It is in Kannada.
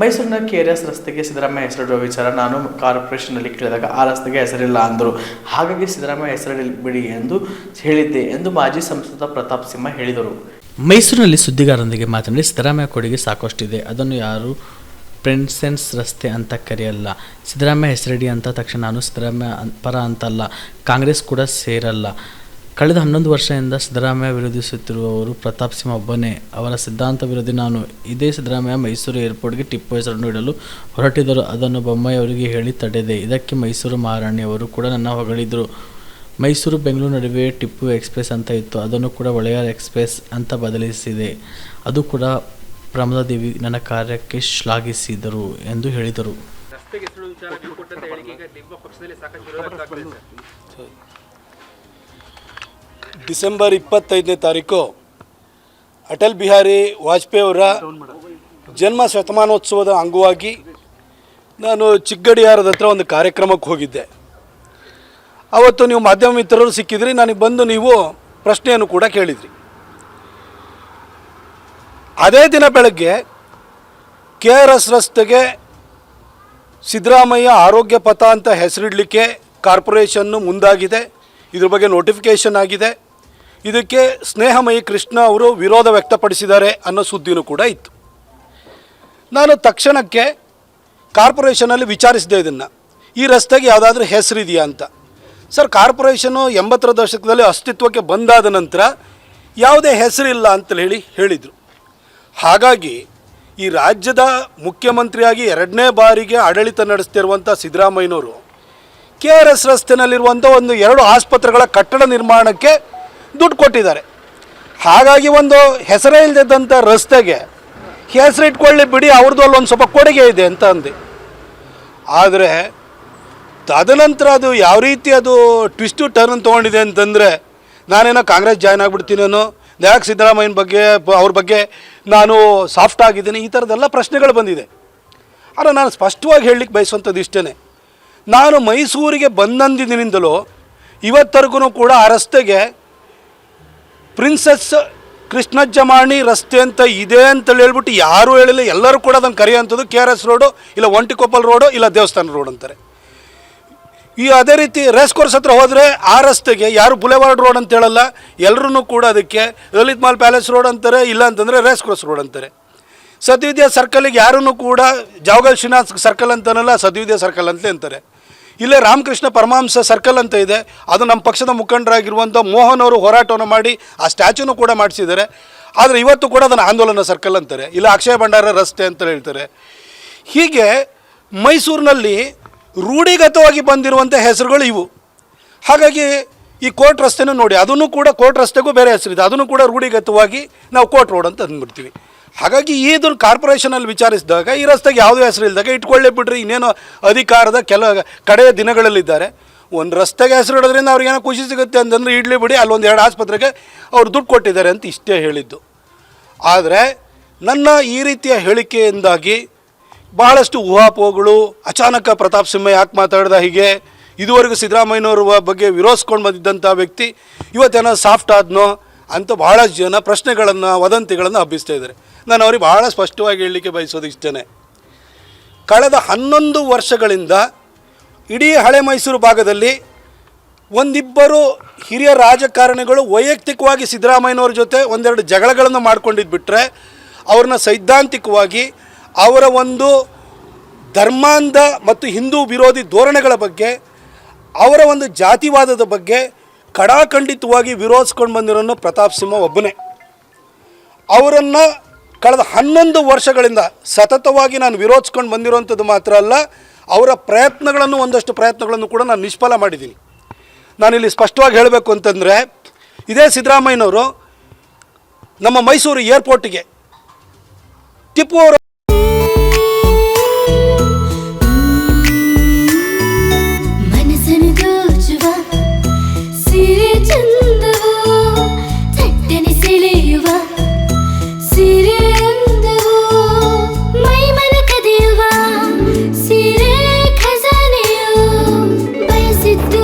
ಮೈಸೂರಿನ ಕೆ ಆರ್ ಎಸ್ ರಸ್ತೆಗೆ ಸಿದ್ದರಾಮಯ್ಯ ಹೆಸರಿಡುವ ವಿಚಾರ ನಾನು ಕಾರ್ಪೊರೇಷನ್ನಲ್ಲಿ ಕೇಳಿದಾಗ ಆ ರಸ್ತೆಗೆ ಹೆಸರಿಲ್ಲ ಅಂದರು. ಹಾಗಾಗಿ ಸಿದ್ದರಾಮಯ್ಯ ಹೆಸರಿಡಲಿ ಬಿಡಿ ಎಂದು ಹೇಳಿದ್ದೆ ಎಂದು ಮಾಜಿ ಸಂಸದ ಪ್ರತಾಪ್ ಸಿಂಹ ಹೇಳಿದರು. ಮೈಸೂರಿನಲ್ಲಿ ಸುದ್ದಿಗಾರರೊಂದಿಗೆ ಮಾತನಾಡಿ ಸಿದ್ದರಾಮಯ್ಯ ಕೊಡುಗೆ ಸಾಕಷ್ಟಿದೆ. ಅದನ್ನು ಯಾರು ಪ್ರಿನ್ಸೆನ್ಸ್ ರಸ್ತೆ ಅಂತ ಕರೆಯಲ್ಲ. ಸಿದ್ದರಾಮಯ್ಯ ಹೆಸರಿಡಿ ಅಂತ ತಕ್ಷಣ ನಾನು ಸಿದ್ದರಾಮಯ್ಯ ಪರ ಅಂತಲ್ಲ. ಕಾಂಗ್ರೆಸ್ ಕೂಡ ಸೇರಲ್ಲ. ಕಳೆದ ಹನ್ನೊಂದು ವರ್ಷದಿಂದ ಸಿದ್ದರಾಮಯ್ಯ ವಿರೋಧಿಸುತ್ತಿರುವವರು ಪ್ರತಾಪ್ ಸಿಂಹ ಒಬ್ಬನೇ. ಅವರ ಸಿದ್ಧಾಂತ ವಿರೋಧಿ ನಾನು. ಇದೇ ಸಿದ್ದರಾಮಯ್ಯ ಮೈಸೂರು ಏರ್ಪೋರ್ಟ್ಗೆ ಟಿಪ್ಪು ಹೆಸರನ್ನು ಇಡಲು ಹೊರಟಿದ್ದರು. ಅದನ್ನು ಬೊಮ್ಮಾಯಿ ಅವರಿಗೆ ಹೇಳಿ ತಡೆದೆ. ಇದಕ್ಕೆ ಮೈಸೂರು ಮಹಾರಾಣಿಯವರು ಕೂಡ ನನ್ನ ಹೊಗಳಿದರು. ಮೈಸೂರು ಬೆಂಗಳೂರು ನಡುವೆ ಟಿಪ್ಪು ಎಕ್ಸ್ಪ್ರೆಸ್ ಅಂತ ಇತ್ತು. ಅದನ್ನು ಕೂಡ ಒಳೆಯರ್ ಎಕ್ಸ್ಪ್ರೆಸ್ ಅಂತ ಬದಲಿಸಿದೆ. ಅದು ಕೂಡ ಪ್ರಮದಾದೇವಿ ನನ್ನ ಕಾರ್ಯಕ್ಕೆ ಶ್ಲಾಘಿಸಿದರು ಎಂದು ಹೇಳಿದರು ರಸ್ತೆಗೆ ಹೆಸರು ವಿಚಾರ ನೀವು ಕೊಟ್ಟಂತ ಹೇಳಿಕೆ ಈಗ ನಿಮ್ಮ ಪಕ್ಷದಲ್ಲಿ ಸಾಕಷ್ಟು ವಿರೋಧ ವ್ಯಕ್ತವಾಗ್ತಿದೆ ಸರ್ ಡಿಸೆಂಬರ್ ಇಪ್ಪತ್ತೈದನೇ ತಾರೀಕು ಅಟಲ್ ಬಿಹಾರಿ ವಾಜಪೇಯಿ ಅವರ ಜನ್ಮ ಶತಮಾನೋತ್ಸವದ ಅಂಗವಾಗಿ ನಾನು ಚಿಕ್ಕಡಿಯಾರದ ಹತ್ರ ಒಂದು ಕಾರ್ಯಕ್ರಮಕ್ಕೆ ಹೋಗಿದ್ದೆ. ಅವತ್ತು ನೀವು ಮಾಧ್ಯಮ ಮಿತ್ರರು ಸಿಕ್ಕಿದ್ರಿ, ನನಗೆ ಬಂದು ನೀವು ಪ್ರಶ್ನೆಯನ್ನು ಕೂಡ ಕೇಳಿದ್ರಿ. ಅದೇ ದಿನ ಬೆಳಗ್ಗೆ ಕೆ ಆರ್ ಎಸ್ ರಸ್ತೆಗೆ ಸಿದ್ದರಾಮಯ್ಯ ಆರೋಗ್ಯ ಪಥ ಅಂತ ಹೆಸರಿಡಲಿಕ್ಕೆ ಕಾರ್ಪೊರೇಷನ್ನು ಮುಂದಾಗಿದೆ. ಇದ್ರ ಬಗ್ಗೆ ನೋಟಿಫಿಕೇಷನ್ ಆಗಿದೆ. ಇದಕ್ಕೆ ಸ್ನೇಹಮಯಿ ಕೃಷ್ಣ ಅವರು ವಿರೋಧ ವ್ಯಕ್ತಪಡಿಸಿದ್ದಾರೆ ಅನ್ನೋ ಸುದ್ದಿನೂ ಕೂಡ ಇತ್ತು. ನಾನು ತಕ್ಷಣಕ್ಕೆ ಕಾರ್ಪೊರೇಷನಲ್ಲಿ ವಿಚಾರಿಸಿದೆ ಇದನ್ನು. ಈ ರಸ್ತೆಗೆ ಯಾವುದಾದ್ರೂ ಹೆಸರಿದೆಯಾ ಅಂತ. ಸರ್, ಕಾರ್ಪೊರೇಷನು ಎಂಬತ್ತರ ದಶಕದಲ್ಲಿ ಅಸ್ತಿತ್ವಕ್ಕೆ ಬಂದಾದ ನಂತರ ಯಾವುದೇ ಹೆಸರಿಲ್ಲ ಅಂತ ಹೇಳಿ ಹೇಳಿದರು. ಹಾಗಾಗಿ ಈ ರಾಜ್ಯದ ಮುಖ್ಯಮಂತ್ರಿಯಾಗಿ ಎರಡನೇ ಬಾರಿಗೆ ಆಡಳಿತ ನಡೆಸ್ತಿರುವಂಥ ಸಿದ್ದರಾಮಯ್ಯನವರು ಕೆ ಆರ್ ಎಸ್ ರಸ್ತೆಯಲ್ಲಿರುವಂಥ ಒಂದು ಎರಡು ಆಸ್ಪತ್ರೆಗಳ ಕಟ್ಟಡ ನಿರ್ಮಾಣಕ್ಕೆ ದುಡ್ಡು ಕೊಟ್ಟಿದ್ದಾರೆ. ಹಾಗಾಗಿ ಒಂದು ಹೆಸರೇ ಇಲ್ಲದಿದ್ದಂಥ ರಸ್ತೆಗೆ ಹೆಸರು ಇಟ್ಕೊಳ್ಳಿ ಬಿಡಿ, ಅವ್ರದ್ದು ಅಲ್ಲಿ ಒಂದು ಸ್ವಲ್ಪ ಕೊಡುಗೆ ಇದೆ ಅಂತ ಅಂದೆ. ಆದರೆ ತದನಂತರ ಅದು ಯಾವ ರೀತಿ ಅದು ಟ್ವಿಸ್ಟು ಟರ್ನ್ ತೊಗೊಂಡಿದೆ ಅಂತಂದರೆ, ನಾನೇನೋ ಕಾಂಗ್ರೆಸ್ ಜಾಯ್ನ್ ಆಗಿಬಿಡ್ತೀನೇನೋ ಯಾಕೆ ಸಿದ್ದರಾಮಯ್ಯನ ಬಗ್ಗೆ, ಅವ್ರ ಬಗ್ಗೆ ನಾನು ಸಾಫ್ಟ್ ಆಗಿದ್ದೀನಿ, ಈ ಥರದ್ದೆಲ್ಲ ಪ್ರಶ್ನೆಗಳು ಬಂದಿದೆ. ಆದರೆ ನಾನು ಸ್ಪಷ್ಟವಾಗಿ ಹೇಳಲಿಕ್ಕೆ ಬಯಸುವಂಥದ್ದು ಇಷ್ಟೇ ನಾನು ಮೈಸೂರಿಗೆ ಬಂದಂದಿನಿಂದಲೂ ಇವತ್ತರೆಗೂ ಕೂಡ ಆ ರಸ್ತೆಗೆ ಪ್ರಿನ್ಸೆಸ್ ಕೃಷ್ಣಜ್ಜಮಾಣಿ ರಸ್ತೆ ಅಂತ ಇದೆ ಅಂತೇಳಿ ಹೇಳ್ಬಿಟ್ಟು ಯಾರೂ ಹೇಳಿಲ್ಲ. ಎಲ್ಲರೂ ಕೂಡ ಅದನ್ನು ಕರೆಯುವಂಥದ್ದು ಕೆ ಆರ್ ಎಸ್ ರೋಡು, ಇಲ್ಲ ಒಂಟಿಕೊಪ್ಪಲ್ ರೋಡು, ಇಲ್ಲ ದೇವಸ್ಥಾನ ರೋಡ್ ಅಂತಾರೆ. ಈ ಅದೇ ರೀತಿ ರೇಸ್ ಕೋರ್ಸ್ ಹತ್ರ ಹೋದರೆ ಆ ರಸ್ತೆಗೆ ಯಾರು ಬುಲೆವಾರ್ಡ್ ರೋಡ್ ಅಂತ ಹೇಳಲ್ಲ. ಎಲ್ಲರೂ ಕೂಡ ಅದಕ್ಕೆ ಲಲಿತ್ ಮಾಲ್ ಪ್ಯಾಲೇಸ್ ರೋಡ್ ಅಂತಾರೆ, ಇಲ್ಲ ಅಂತಂದರೆ ರೇಸ್ ಕೋರ್ಸ್ ರೋಡ್ ಅಂತಾರೆ. ಸದ್ವಿದ್ಯಾ ಸರ್ಕಲಿಗೆ ಯಾರೂ ಕೂಡ ಜಾವಗಲ್ ಶ್ರೀನಾಥ್ ಸರ್ಕಲ್ ಅಂತನಲ್ಲ, ಸದ್ವಿದ್ಯಾ ಸರ್ಕಲ್ ಅಂತಲೇ ಅಂತಾರೆ. ಇಲ್ಲೇ ರಾಮಕೃಷ್ಣ ಪರಮಹಂಸ ಸರ್ಕಲ್ ಅಂತ ಇದೆ. ಅದು ನಮ್ಮ ಪಕ್ಷದ ಮುಖಂಡರಾಗಿರುವಂಥ ಮೋಹನ್ ಅವರು ಹೋರಾಟವನ್ನು ಮಾಡಿ ಆ ಸ್ಟ್ಯಾಚ್ಯೂನು ಕೂಡ ಮಾಡಿಸಿದ್ದಾರೆ. ಆದರೆ ಇವತ್ತು ಕೂಡ ಅದನ್ನು ಆಂದೋಲನ ಸರ್ಕಲ್ ಅಂತಾರೆ. ಇಲ್ಲ ಅಕ್ಷಯ ಭಂಡಾರ ರಸ್ತೆ ಅಂತ ಹೇಳ್ತಾರೆ. ಹೀಗೆ ಮೈಸೂರಿನಲ್ಲಿ ರೂಢಿಗತವಾಗಿ ಬಂದಿರುವಂಥ ಹೆಸರುಗಳು ಇವು. ಹಾಗಾಗಿ ಈ ಕೋರ್ಟ್ ರಸ್ತೆನೂ ನೋಡಿ, ಅದನ್ನು ಕೂಡ ಕೋರ್ಟ್ ರಸ್ತೆಗೂ ಬೇರೆ ಹೆಸರಿದೆ. ಅದನ್ನು ಕೂಡ ರೂಢಿಗತವಾಗಿ ನಾವು ಕೋರ್ಟ್ ರೋಡ್ ಅಂತ ಅಂದ್ಬಿಡ್ತೀವಿ. ಹಾಗಾಗಿ ಇದನ್ನು ಕಾರ್ಪೊರೇಷನಲ್ಲಿ ವಿಚಾರಿಸಿದಾಗ ಈ ರಸ್ತೆಗೆ ಯಾವುದೇ ಹೆಸರು ಇಲ್ಲದಾಗ ಇಟ್ಕೊಳ್ಳೇ ಬಿಡ್ರಿ. ಇನ್ನೇನೋ ಅಧಿಕಾರದ ಕೆಲ ಕಡೆಯ ದಿನಗಳಲ್ಲಿದ್ದಾರೆ ಒಂದು ರಸ್ತೆಗೆ ಹೆಸರು ಇಡೋದ್ರಿಂದ ಅವ್ರಿಗೇನೋ ಖುಷಿ ಸಿಗುತ್ತೆ ಅಂತಂದ್ರೆ ಇಡ್ಲಿ ಬಿಡಿ, ಅಲ್ಲೊಂದು ಎರಡು ಆಸ್ಪತ್ರೆಗೆ ಅವ್ರು ದುಡ್ಡು ಕೊಟ್ಟಿದ್ದಾರೆ ಅಂತ ಇಷ್ಟೇ ಹೇಳಿದ್ದು. ಆದರೆ ನನ್ನ ಈ ರೀತಿಯ ಹೇಳಿಕೆಯಿಂದಾಗಿ ಬಹಳಷ್ಟು ಊಹಾಪೋಹಗಳು, ಅಚಾನಕ ಪ್ರತಾಪ್ ಸಿಂಹ ಯಾಕೆ ಮಾತಾಡ್ದ ಹೀಗೆ, ಇದುವರೆಗೂ ಸಿದ್ದರಾಮಯ್ಯನವ್ರ ಬಗ್ಗೆ ವಿರೋಧಿಸ್ಕೊಂಡು ಬಂದಿದ್ದಂಥ ವ್ಯಕ್ತಿ, ಇವತ್ತೇನೋ ಸಾಫ್ಟ್ ಆದ್ನೋ ಅಂತ ಭಾಳಷ್ಟು ಜನ ಪ್ರಶ್ನೆಗಳನ್ನು, ವದಂತಿಗಳನ್ನು ಹಬ್ಬಿಸ್ತಾ ಇದ್ದಾರೆ. ನಾನು ಅವ್ರಿಗೆ ಭಾಳ ಸ್ಪಷ್ಟವಾಗಿ ಹೇಳಲಿಕ್ಕೆ ಬಯಸೋದು ಇಷ್ಟೇ ಕಳೆದ ಹನ್ನೊಂದು ವರ್ಷಗಳಿಂದ ಇಡೀ ಹಳೆ ಮೈಸೂರು ಭಾಗದಲ್ಲಿ ಒಂದಿಬ್ಬರು ಹಿರಿಯ ರಾಜಕಾರಣಿಗಳು ವೈಯಕ್ತಿಕವಾಗಿ ಸಿದ್ದರಾಮಯ್ಯನವ್ರ ಜೊತೆ ಒಂದೆರಡು ಜಗಳಗಳನ್ನು ಮಾಡ್ಕೊಂಡಿದ್ದು ಬಿಟ್ಟರೆ ಅವ್ರನ್ನ ಸೈದ್ಧಾಂತಿಕವಾಗಿ ಅವರ ಒಂದು ಧರ್ಮಾಂಧ ಮತ್ತು ಹಿಂದೂ ವಿರೋಧಿ ಧೋರಣೆಗಳ ಬಗ್ಗೆ, ಅವರ ಒಂದು ಜಾತಿವಾದದ ಬಗ್ಗೆ ಕಡಾಖಂಡಿತವಾಗಿ ವಿರೋಧಿಸ್ಕೊಂಡು ಬಂದಿರೋನು ಪ್ರತಾಪ್ ಸಿಂಹ ಒಬ್ಬನೇ. ಅವರನ್ನು ಕಳೆದ ಹನ್ನೊಂದು ವರ್ಷಗಳಿಂದ ಸತತವಾಗಿ ನಾನು ವಿರೋಧಿಸ್ಕೊಂಡು ಬಂದಿರೋವಂಥದ್ದು ಮಾತ್ರ ಅಲ್ಲ, ಅವರ ಪ್ರಯತ್ನಗಳನ್ನು ಒಂದಷ್ಟು ಪ್ರಯತ್ನಗಳನ್ನು ಕೂಡ ನಾನು ನಿಷ್ಫಲ ಮಾಡಿದ್ದೀನಿ. ನಾನಿಲ್ಲಿ ಸ್ಪಷ್ಟವಾಗಿ ಹೇಳಬೇಕು ಅಂತಂದರೆ, ಇದೇ ಸಿದ್ದರಾಮಯ್ಯನವರು ನಮ್ಮ ಮೈಸೂರು ಏರ್ಪೋರ್ಟಿಗೆ ಟಿಪ್ಪು ಅವರ it's